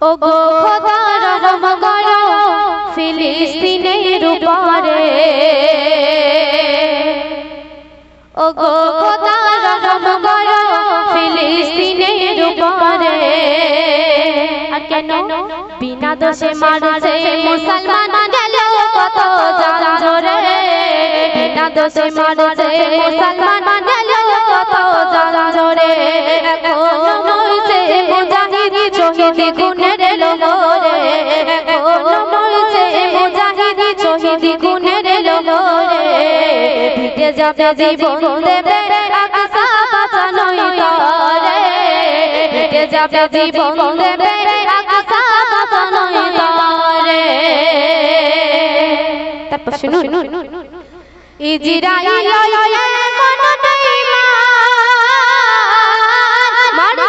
ও গো রহম করো ফিলিস্তিনের উপরে। ও গো রহম করো ফিলিস্তিনের উপরে। কেন? বিনা দোষে মারছে মুসলমান গেল কত বিনা দোষে মারছে মুসলমান গেল কত জান জোরে এখন মরছে মুজাহিদ শহীদ গুণের লোরে এখন মরছে মুজাহিদ শহীদ গুণের লোরে পিটে যাবে জীবন দেবে আকসা বাঁচানোই তরে। পিটে যাবে জীবন দেবে আকসা বাঁচানোই তরে। তারপর শুনুন ইজরাইল মন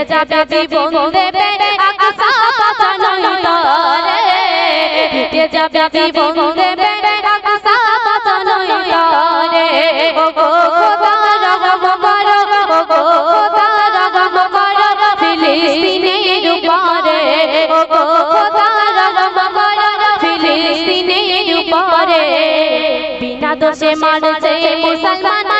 ভিজে যাবে জীবন দেবে আকসা বাঁচানোই তরে ভিজে যাবে জীবন দেবে আকসা বাঁচানোই তরে ও গো খোদা রহম করো ও গো খোদা রহম করো ফিলিস্তিনের উপরে ও গো খোদা রহম করো ফিলিস্তিনের উপরে বিনা দোষে মারছে মুসলমান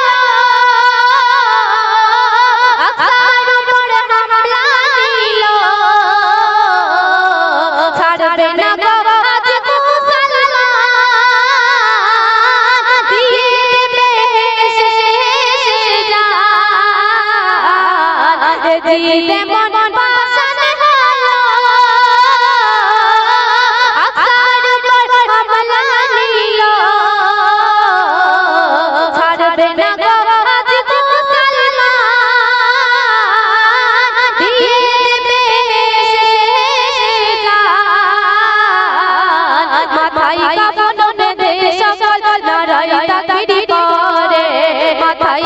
জান মন বাসন হলো। আকসার উপর হামলা দিল ছাড়বে না গো আজ মুসলমান দিয়ে দেবে মাথায় কাফন দে সকল নারায় তাকিরি পরে মাথায়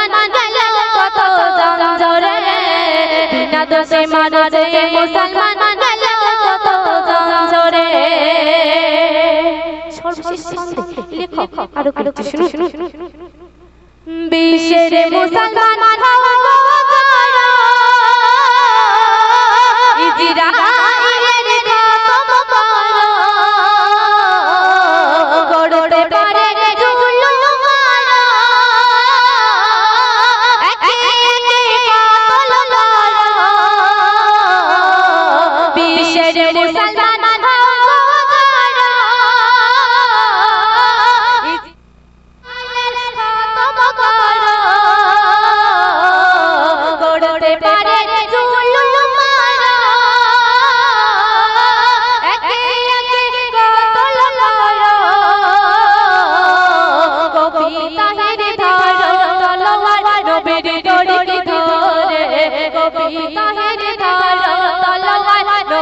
দোষে মারছে মুসলমান লেখক আরও কিছু শুনুন। বিশ্বের মুসলমান হও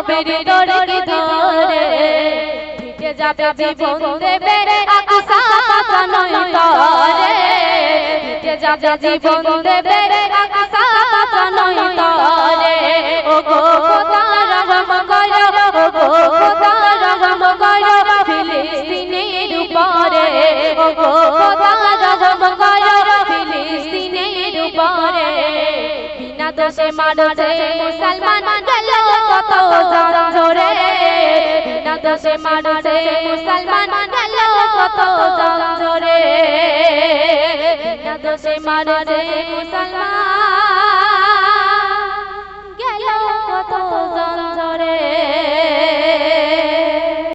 বাপের দড়ি ধরে? ভিটে যাবে জীবন দেবে আকুসা পাতা নয় তরে ভিটে যাবে জীবন দেবে আকুসা পাতা নয় তরে ও গো খোদা রহম করো ও গো খোদা রহম করো ফিলিস্তিনের উপরে। ও গো খোদা রহম করো ফিলিস্তিনের উপরে। বিনা দোষে মানুষে মুসলমান গেল কত জঞ্জরে বিনা দোষে মারছে মুসলমান গেল কত জঞ্জরে বিনা দোষে মারছে মুসলমান গেল